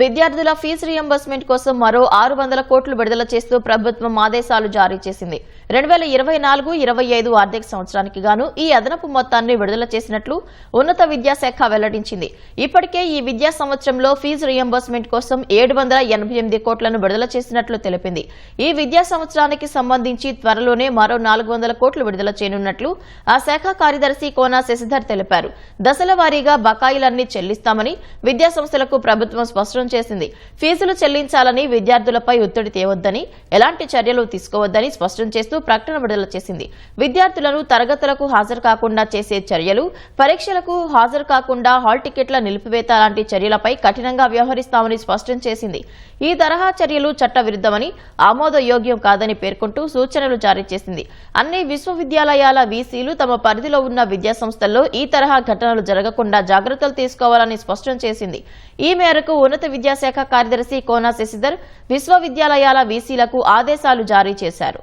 విద్యార్థుల fee reimbursement కోసం మరో ఆరు వందల కోట్లు విడుదల చేస్తూ ప్రభుత్వం ఆదేశాలు జారీ చేసింది. రెండు వేల ఇరవై నాలుగు ఇరవై ఐదు ఆర్థిక సంవత్సరానికి గాను ఈ అదనపు మొత్తాన్ని విడుదల చేసినట్లు ఉన్నత విద్యాశాఖ వెల్లడించింది. ఇప్పటికే ఈ విద్యా సంవత్సరంలో ఫీజు రియంబర్స్మెంట్ కోసం ఏడు వందల ఎనభై ఎనిమిది కోట్లను విడుదల చేసినట్లు తెలిపింది. ఈ విద్యా సంవత్సరానికి సంబంధించి త్వరలోనే మరో నాలుగు వందల కోట్లు విడుదల చేయనున్నట్లు ఆ శాఖ కార్యదర్శి కోనా శశిధర్ తెలిపారు. దశల వారీగా బకాయిలన్నీ చెల్లిస్తామని విద్యా సంస్థలకు ప్రభుత్వం స్పష్టం చేసింది. ఫీజులు చెల్లించాలని విద్యార్థులపై ఒత్తిడి తేవద్దని ఎలాంటి చర్యలు తీసుకోవద్దని స్పష్టం చేస్తూ ప్రకటన విడుదల చేసింది. విద్యార్థులను తరగతులకు హాజరు కాకుండా చేసే చర్యలు పరీక్షలకు హాజరు కాకుండా హాల్ టికెట్ల నిలిపివేత లాంటి చర్యలపై కఠినంగా వ్యవహరిస్తామని స్పష్టం చేసింది. ఈ తరహా చర్యలు చట్టవిరుద్ధమని ఆమోదయోగ్యం కాదని పేర్కొంటూ సూచనలు జారీ చేసింది. అన్ని విశ్వవిద్యాలయాల వీసీలు తమ పరిధిలో ఉన్న విద్యా సంస్థల్లో ఈ తరహా ఘటనలు జరగకుండా జాగ్రత్తలు తీసుకోవాలని స్పష్టం చేసింది. ఈ మేరకు ఉన్నత విద్యాశాఖ కార్యదర్శి కోనా శశిధర్ విశ్వవిద్యాలయాల వీసీలకు ఆదేశాలు జారీ చేశారు.